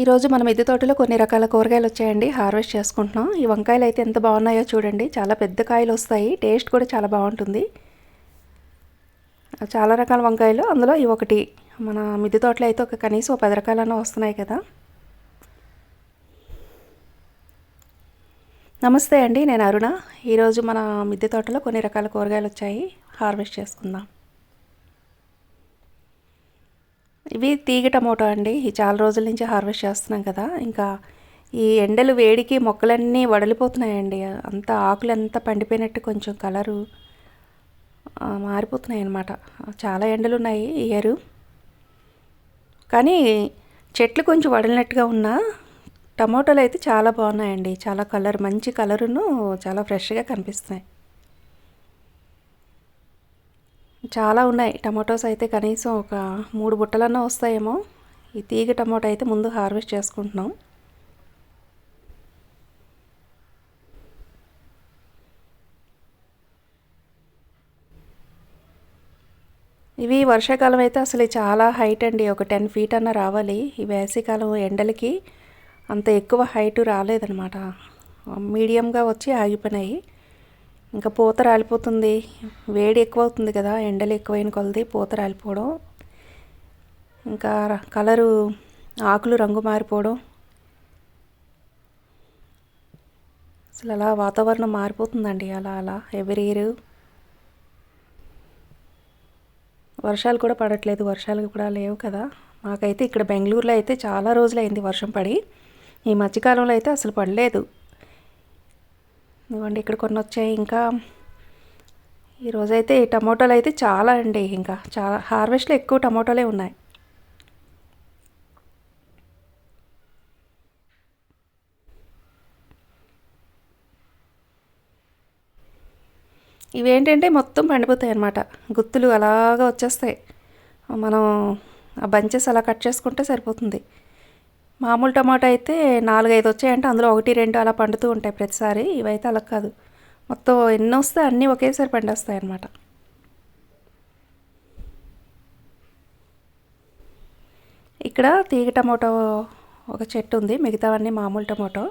ఈరోజు మన మిద్దె తోటలో కొన్ని రకాల కూరగాయలు వచ్చాయండి. హార్వెస్ట్ చేసుకుంటున్నాం. ఈ వంకాయలు అయితే ఎంత బాగున్నాయో చూడండి. చాలా పెద్ద కాయలు వస్తాయి. టేస్ట్ కూడా చాలా బాగుంటుంది. చాలా రకాల వంకాయలు. అందులో ఇవి ఒకటి మన మిద్దె తోటలో అయితే ఒక కనీసం పది రకాలన్నా వస్తున్నాయి కదా. నమస్తే అండి. నేను అరుణ. ఈరోజు మన మిద్దె తోటలో కొన్ని రకాల కూరగాయలు వచ్చాయి. హార్వెస్ట్ చేసుకుందాం. ఇవి తీగ టమోటో అండి. చాలా రోజుల నుంచి హార్వెస్ట్ చేస్తున్నాం కదా. ఇంకా ఈ ఎండలు వేడికి మొక్కలన్నీ వడలిపోతున్నాయండి. అంత ఆకులు అంతా పండిపోయినట్టు కొంచెం కలరు మారిపోతున్నాయి అన్నమాట. చాలా ఎండలు ఉన్నాయి ఈ ఇయర్. కానీ చెట్లు కొంచెం వడలినట్టుగా ఉన్నా టమోటాలు అయితే చాలా బాగున్నాయండి. చాలా కలర్ మంచి కలరును చాలా ఫ్రెష్గా కనిపిస్తున్నాయి. చాలా ఉన్నాయి. టమాటోస్ అయితే కనీసం ఒక మూడు బుట్టలన్నా వస్తాయేమో. ఈ తీగ టమాటో అయితే ముందు హార్వెస్ట్ చేసుకుంటున్నాం. ఇవి వర్షాకాలం అయితే అసలు చాలా హైట్ అండి. ఒక టెన్ ఫీట్ అన్న రావాలి. ఈ వేసవికాలం ఎండలకి అంత ఎక్కువ హైట్ రాలేదనమాట మీడియంగా వచ్చి ఆగిపోయినాయి. ఇంకా పూత రాలిపోతుంది. వేడి ఎక్కువ అవుతుంది కదా ఎండలు ఎక్కువైన కొలది పూత రాలిపోవడం. ఇంకా కలరు ఆకులు రంగు మారిపోవడం. అసలు అలా వాతావరణం మారిపోతుందండి అలా అలా ఎవరి ఇయర్ వర్షాలు కూడా పడట్లేదు వర్షాలు కూడా లేవు కదా. మాకైతే ఇక్కడ బెంగళూరులో అయితే చాలా రోజులైంది వర్షం పడి. ఈ మధ్యకాలంలో అయితే అసలు పడలేదు. ఇవ్వండి ఇక్కడ కొన్ని వచ్చాయి ఇంకా ఈరోజైతే ఈ టమాటోలు అయితే చాలా అండి ఇంకా. చాలా హార్వెస్ట్లో ఎక్కువ టమాటోలే ఉన్నాయి. ఇవేంటంటే మొత్తం పండిపోతాయి అన్నమాట. గుత్తులు అలాగా వచ్చేస్తాయి. మనం ఆ బంచెస్ అలా కట్ చేసుకుంటే సరిపోతుంది. మామూలు టమాటా అయితే నాలుగైదు వచ్చాయంటే అందులో ఒకటి రెండు అలా పండుతూ ఉంటాయి ప్రతిసారి. ఇవైతే అలా కాదు. మొత్తం ఎన్ని వస్తే అన్నీ ఒకేసారి పండేస్తాయి అన్నమాట ఇక్కడ తీగ టమాటో ఒక చెట్టు ఉంది. మిగతావన్నీ మామూలు టమాటో.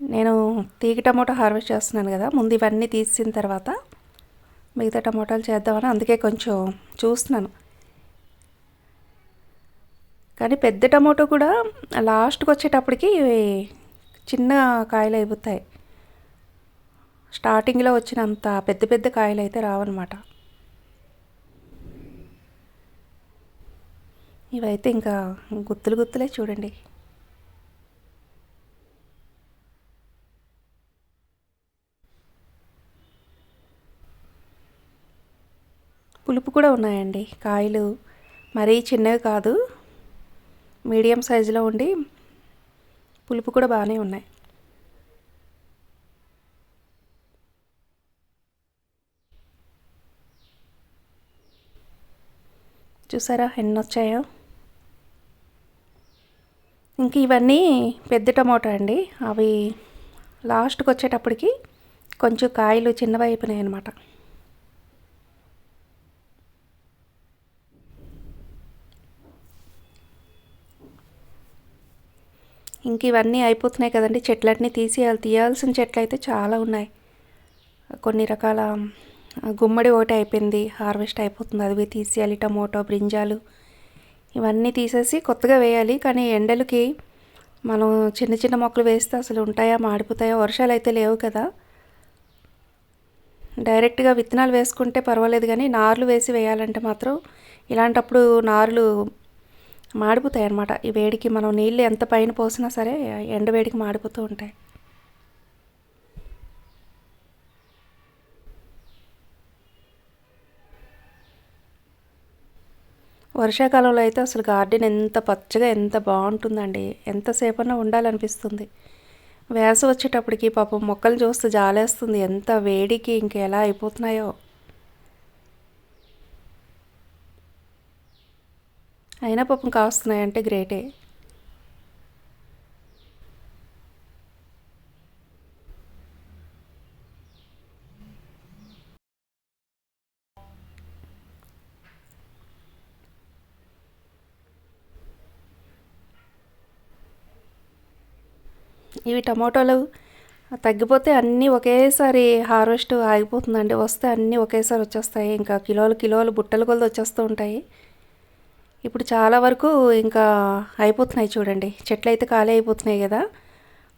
నేను తీగ టమాటో హార్వెస్ట్ చేస్తున్నాను కదా. ముందు ఇవన్నీ తీసిన తర్వాత మిగతా టమాటాలు చేద్దామని అందుకే కొంచెం చూస్తున్నాను. కానీ పెద్ద టమాటో కూడా లాస్ట్కి వచ్చేటప్పటికి ఇవి చిన్న కాయలు అయిపోతాయి. స్టార్టింగ్లో వచ్చినంత పెద్ద పెద్ద కాయలు అయితే రావన్నమాట. ఇవైతే ఇంకా గుత్తులు గుత్తులే చూడండి. పులుపు కూడా ఉన్నాయండి. కాయలు మరీ చిన్నవి కాదు. మీడియం సైజులో ఉండి పులుపు కూడా బాగానే ఉన్నాయి. చూసారా ఎన్ని వచ్చాయో? ఇంక ఇవన్నీ పెద్ద టమోటా అండి. అవి లాస్ట్కి వచ్చేటప్పటికి కొంచెం కాయలు చిన్నవి అయిపోయినాయి అనమాట ఇంక ఇవన్నీ అయిపోతున్నాయి కదండి. చెట్లన్నీ తీసేయాలి తీయాల్సిన చెట్లు అయితే చాలా ఉన్నాయి. కొన్ని రకాల గుమ్మడి ఒకటి అయిపోయింది. హార్వెస్ట్ అయిపోతుంది. అవి తీసేయాలి. టమోటో బ్రింజాలు ఇవన్నీ తీసేసి కొత్తగా వేయాలి. కానీ ఎండలకి మనం చిన్న చిన్న మొక్కలు వేస్తే అసలు ఉంటాయా మాడిపోతాయా వర్షాలు అయితే లేవు కదా. డైరెక్ట్గా విత్తనాలు వేసుకుంటే పర్వాలేదు. కానీ నార్లు వేసి వేయాలంటే మాత్రం ఇలాంటప్పుడు నార్లు మాడిపోతాయి అన్నమాట ఈ వేడికి మనం నీళ్ళు ఎంత పైన పోసినా సరే ఎండ వేడికి మాడిపోతూ ఉంటాయి. వర్షాకాలంలో అయితే అసలు గార్డెన్ ఎంత పచ్చగా ఎంత బాగుంటుందండి. ఎంతసేపన్నా ఉండాలనిపిస్తుంది. వేసవి వచ్చేటప్పటికి పాపం మొక్కలు చూస్తే జాలేస్తుంది. ఎంత వేడికి ఇంకెలా అయిపోతున్నాయో. అయినా పాపం కావస్తున్నాయంటే గ్రేటే. ఇవి టమాటోలు తగ్గిపోతే అన్నీ ఒకేసారి హార్వెస్ట్ ఆగిపోతుందండి. వస్తే అన్నీ ఒకేసారి వచ్చేస్తాయి. ఇంకా కిలోలు కిలోలు బుట్టలు కొలది వచ్చేస్తూ ఉంటాయి. ఇప్పుడు చాలా వరకు ఇంకా అయిపోతున్నాయి చూడండి. చెట్లు అయితే ఖాళీ అయిపోతున్నాయి కదా.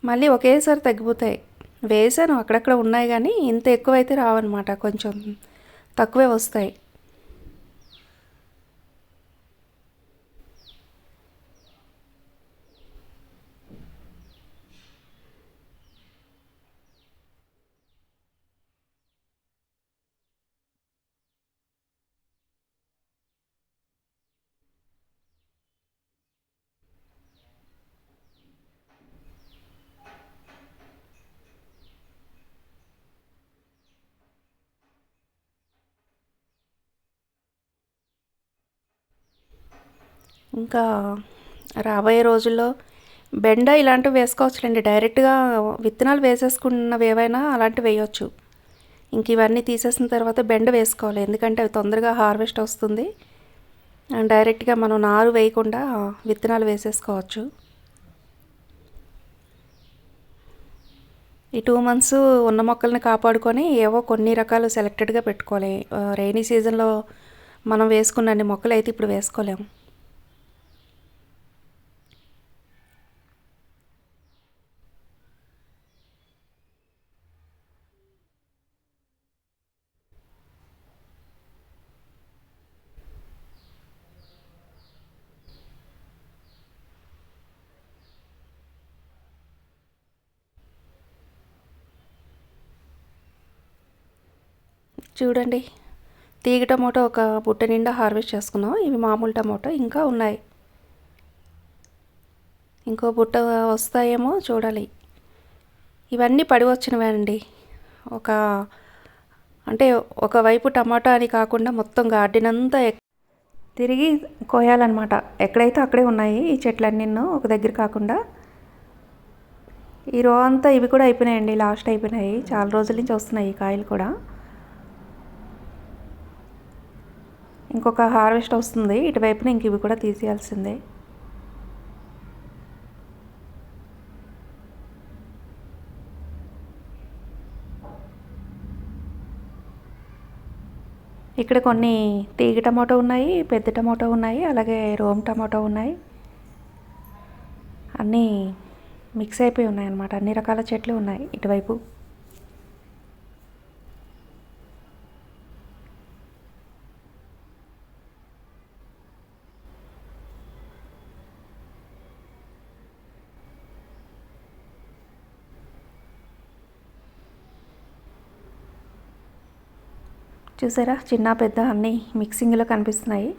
మళ్ళీ ఒకేసారి తగ్గిపోతాయి. వేసాను అక్కడక్కడ ఉన్నాయి కానీ ఇంత ఎక్కువ అయితే రావన్నమాట. కొంచెం తక్కువే వస్తాయి. ఇంకా రాబోయే రోజుల్లో బెండ ఇలాంటివి వేసుకోవచ్చులేండి. డైరెక్ట్గా విత్తనాలు వేసేసుకున్నవి ఏవైనా అలాంటివి వేయవచ్చు ఇంక ఇవన్నీ తీసేసిన తర్వాత బెండ వేసుకోవాలి. ఎందుకంటే అవి తొందరగా హార్వెస్ట్ వస్తుంది. అండ్ డైరెక్ట్గా మనం నారు వేయకుండా విత్తనాలు వేసేసుకోవచ్చు. ఈ టూ మంత్స్ ఉన్న మొక్కల్ని కాపాడుకొని ఏవో కొన్ని రకాలు సెలెక్టెడ్గా పెట్టుకోవాలి. రైనీ సీజన్లో మనం వేసుకున్న అన్ని మొక్కలు అయితే ఇప్పుడు వేసుకోలేము. చూడండి. తీగ టమోటో ఒక బుట్ట నిండా హార్వెస్ట్ చేసుకున్నాం. ఇవి మామూలు టమోటో ఇంకా ఉన్నాయి. ఇంకో బుట్ట వస్తాయేమో చూడాలి. ఇవన్నీ పడి వచ్చినవేనండి ఒక అంటే ఒకవైపు టమాటా అని కాకుండా మొత్తం గార్డెన్ అంతా తిరిగి కోయాలన్నమాట. ఎక్కడైతే అక్కడే ఉన్నాయి ఈ చెట్లన్నీ ఒక దగ్గర కాకుండా. ఈ రో అంతా ఇవి కూడా అయిపోయినాయండి లాస్ట్ అయిపోయినాయి. చాలా రోజుల నుంచి వస్తున్నాయి ఈ కాయలు కూడా. ఇంకొక హార్వెస్ట్ వస్తుంది. ఇటువైపున ఇంక ఇవి కూడా తీసేయాల్సిందే. ఇక్కడ కొన్ని తీగ టమాటో ఉన్నాయి పెద్ద టమాటో ఉన్నాయి అలాగే రోమ్ టమాటో ఉన్నాయి. అన్నీ మిక్స్ అయిపోయి ఉన్నాయి అన్నమాట అన్ని రకాల చెట్లు ఉన్నాయి ఇటువైపు. చూసారా? చిన్న పెద్ద అన్నీ మిక్సింగ్లో కనిపిస్తున్నాయి.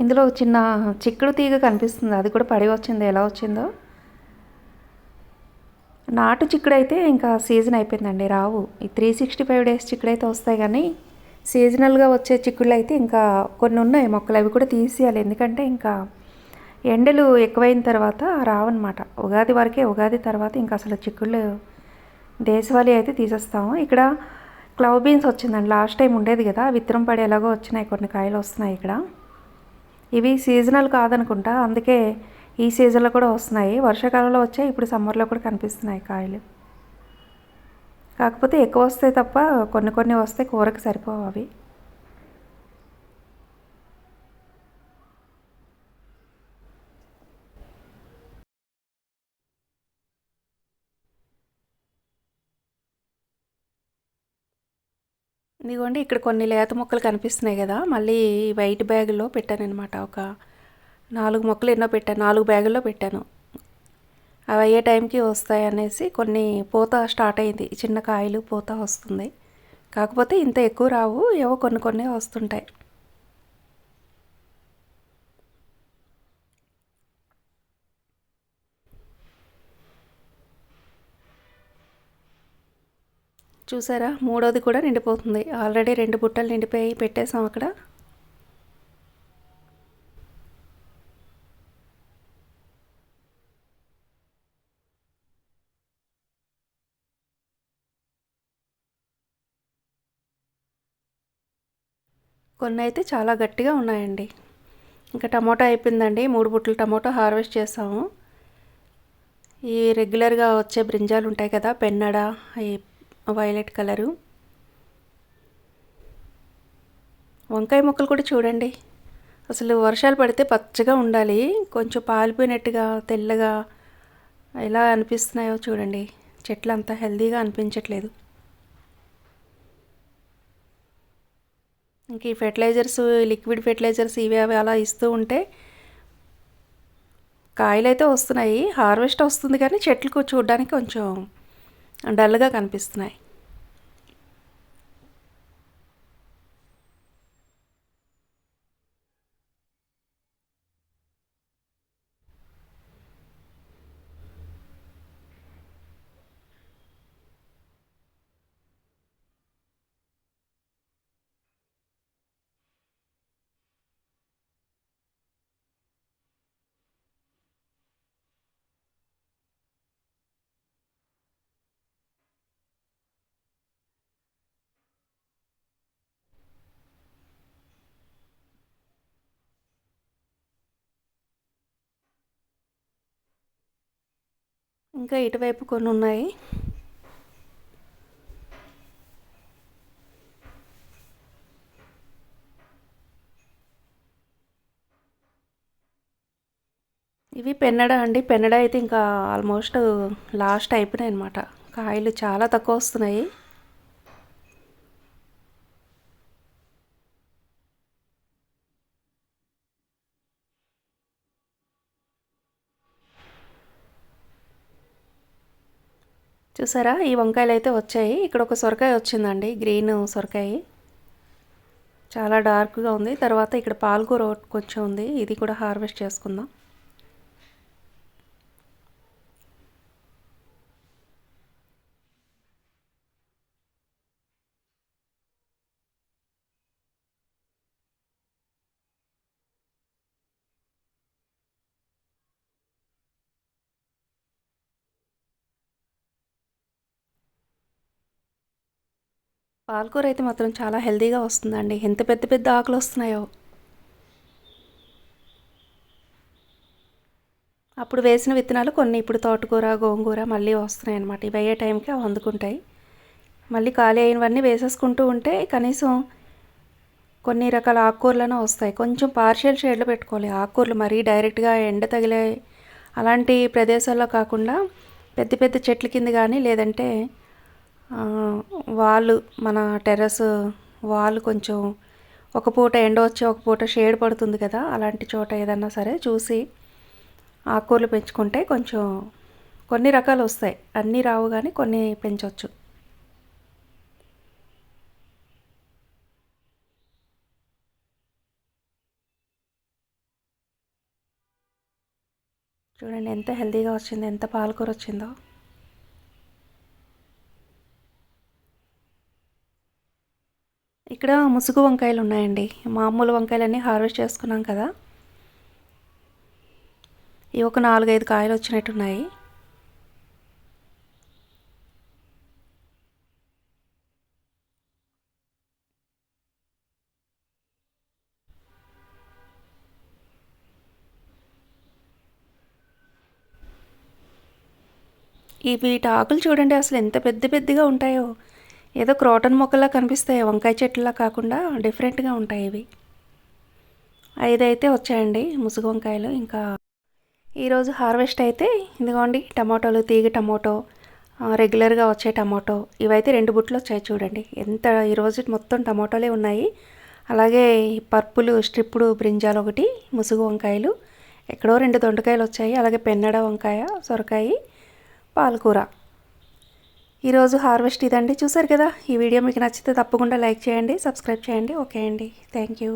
ఇందులో చిన్న చిక్కుడు తీగ కనిపిస్తుంది. అది కూడా పడి వచ్చింది. ఎలా వచ్చిందో? నాటు చిక్కుడు అయితే ఇంకా సీజన్ అయిపోయిందండి. రావు. ఈ త్రీ సిక్స్టీ ఫైవ్ డేస్ చిక్కుడు అయితే వస్తాయి కానీ సీజనల్గా వచ్చే చిక్కుళ్ళు అయితే ఇంకా కొన్ని ఉన్నాయి. మొక్కలు అవి కూడా తీసేయాలి. ఎందుకంటే ఇంకా ఎండలు ఎక్కువైన తర్వాత రావన్నమాట. ఉగాది వరకే ఉగాది తర్వాత ఇంకా అసలు చిక్కుళ్ళు దేశవాళీ అయితే తీసేస్తాము. ఇక్కడ క్లవ్ బీన్స్ వచ్చిందండి. లాస్ట్ టైం ఉండేది కదా. విత్తనం పడి ఎలాగో వచ్చినాయి. కొన్ని కాయలు వస్తున్నాయి ఇక్కడ. ఇవి సీజనల్ కాదనుకుంటా. అందుకే ఈ సీజన్లో కూడా వస్తున్నాయి. వర్షాకాలంలో వచ్చాయి ఇప్పుడు సమ్మర్లో కూడా కనిపిస్తున్నాయి కాయలు. కాకపోతే ఎక్కువ వస్తాయి తప్ప కొన్ని కొన్ని వస్తే కూరకు సరిపోవు అవి. ఇదిగోండి ఇక్కడ కొన్ని లేత మొక్కలు కనిపిస్తున్నాయి కదా మళ్ళీ వైట్ బ్యాగులో పెట్టాను అనమాట ఒక నాలుగు మొక్కలు ఎన్నో పెట్టాను నాలుగు బ్యాగుల్లో పెట్టాను. అవి అయ్యే టైంకి వస్తాయి అనేసి కొన్ని పూత స్టార్ట్ అయింది. చిన్న కాయలు పూత వస్తుంది. కాకపోతే ఇంత ఎక్కువ రావు ఏవో కొన్ని కొన్ని వస్తుంటాయి. చూసారా? మూడోది కూడా నిండిపోతుంది. ఆల్రెడీ రెండు బుట్టలు నిండిపోయి పెట్టేసాం అక్కడ. కొన్ని అయితే చాలా గట్టిగా ఉన్నాయండి. ఇంకా టమోటా అయిపోయిందండి. మూడు బుట్టలు టమోటా హార్వెస్ట్ చేసాము. ఈ రెగ్యులర్గా వచ్చే బ్రింజాలు ఉంటాయి కదా పెన్నడ ఈ వైలెట్ కలరు. వంకాయ ముక్కలు కూడా చూడండి. అసలు వర్షాలు పడితే పచ్చగా ఉండాలి. కొంచెం పాలిపోయినట్టుగా తెల్లగా ఎలా అనిపిస్తున్నాయో చూడండి. చెట్లు అంత హెల్దీగా అనిపించట్లేదు. ఇంక ఈ ఫెర్టిలైజర్స్ లిక్విడ్ ఫెర్టిలైజర్స్ ఇవి అవి అలా ఇస్తూ ఉంటే కాయలు అయితే వస్తున్నాయి. హార్వెస్ట్ వస్తుంది కానీ చెట్లు చూడడానికి కొంచెం డల్గా కనిపిస్తున్నాయి. ఇంకా ఇటువైపు కొన్ని ఉన్నాయి. ఇవి పెన్నడ అండి. పెన్నడ అయితే ఇంకా ఆల్మోస్ట్ లాస్ట్ అయిపోయినాయి అనమాట కాయలు చాలా తక్కువ వస్తున్నాయి. చూసారా? ఈ వంకాయలు అయితే వచ్చాయి. ఇక్కడ ఒక సొరకాయ వచ్చిందండి. గ్రీన్ సొరకాయ. చాలా డార్క్గా ఉంది. తర్వాత ఇక్కడ పాలకూర కొంచెం ఉంది. ఇది కూడా హార్వెస్ట్ చేసుకుందాం. పాలకూర అయితే మాత్రం చాలా హెల్తీగా వస్తుందండి. ఎంత పెద్ద పెద్ద ఆకులు వస్తున్నాయో. అప్పుడు వేసిన విత్తనాలు కొన్ని ఇప్పుడు తోటకూర గోంగూర మళ్ళీ వస్తున్నాయి అనమాట ఇవి అయ్యే టైంకి అవి అందుకుంటాయి. మళ్ళీ ఖాళీ అయినవన్నీ వేసేసుకుంటూ ఉంటే కనీసం కొన్ని రకాల ఆకుకూరలను వస్తాయి. కొంచెం పార్షియల్ షేడ్లో పెట్టుకోవాలి. ఆకుకూరలు మరీ డైరెక్ట్గా ఎండ తగిలే అలాంటి ప్రదేశాల్లో కాకుండా పెద్ద పెద్ద చెట్ల కింద కానీ లేదంటే వాళ్ళు మన టెర్రస్ వాళ్ళు కొంచెం ఒక పూట ఎండ వచ్చి ఒక పూట షేడ్ పడుతుంది కదా అలాంటి చోట ఏదన్నా సరే చూసి ఆకుకూరలు పెంచుకుంటే కొంచెం కొన్ని రకాలు వస్తాయి. అన్నీ రావు కానీ కొన్ని పెంచవచ్చు చూడండి ఎంత హెల్తీగా వచ్చిందో ఎంత పాలకూర వచ్చిందో. ఇక్కడ ముసుగు వంకాయలు ఉన్నాయండి. మామూలు వంకాయలన్నీ హార్వెస్ట్ చేసుకున్నాం కదా. ఇవి ఒక నాలుగైదు కాయలు వచ్చినట్టున్నాయి. ఈ వీటి ఆకులు చూడండి అసలు ఎంత పెద్ద పెద్దగా ఉంటాయో. ఏదో క్రోటన్ మొక్కలా కనిపిస్తాయి వంకాయ చెట్లలా కాకుండా డిఫరెంట్గా ఉంటాయి ఇవి. ఐదైతే వచ్చాయండి ముసుగు వంకాయలు. ఇంకా ఈరోజు హార్వెస్ట్ అయితే ఇదిగోండి టమాటోలు తీగ టమాటో రెగ్యులర్గా వచ్చే టమాటో. ఇవైతే రెండు బుట్లు వచ్చాయి చూడండి. ఎంత ఈరోజు మొత్తం టమాటోలే ఉన్నాయి. అలాగే పర్పులు స్ట్రిప్పుడు బ్రింజాలు ఒకటి ముసుగు వంకాయలు ఎక్కడో రెండు దొండకాయలు వచ్చాయి. అలాగే పెన్నడ వంకాయ సొరకాయ పాలకూర. ఈరోజు హార్వెస్ట్ ఇదండి. చూసారు కదా? ఈ వీడియో మీకు నచ్చితే తప్పకుండా లైక్ చేయండి సబ్స్క్రైబ్ చేయండి. ఓకే అండి. Thank you.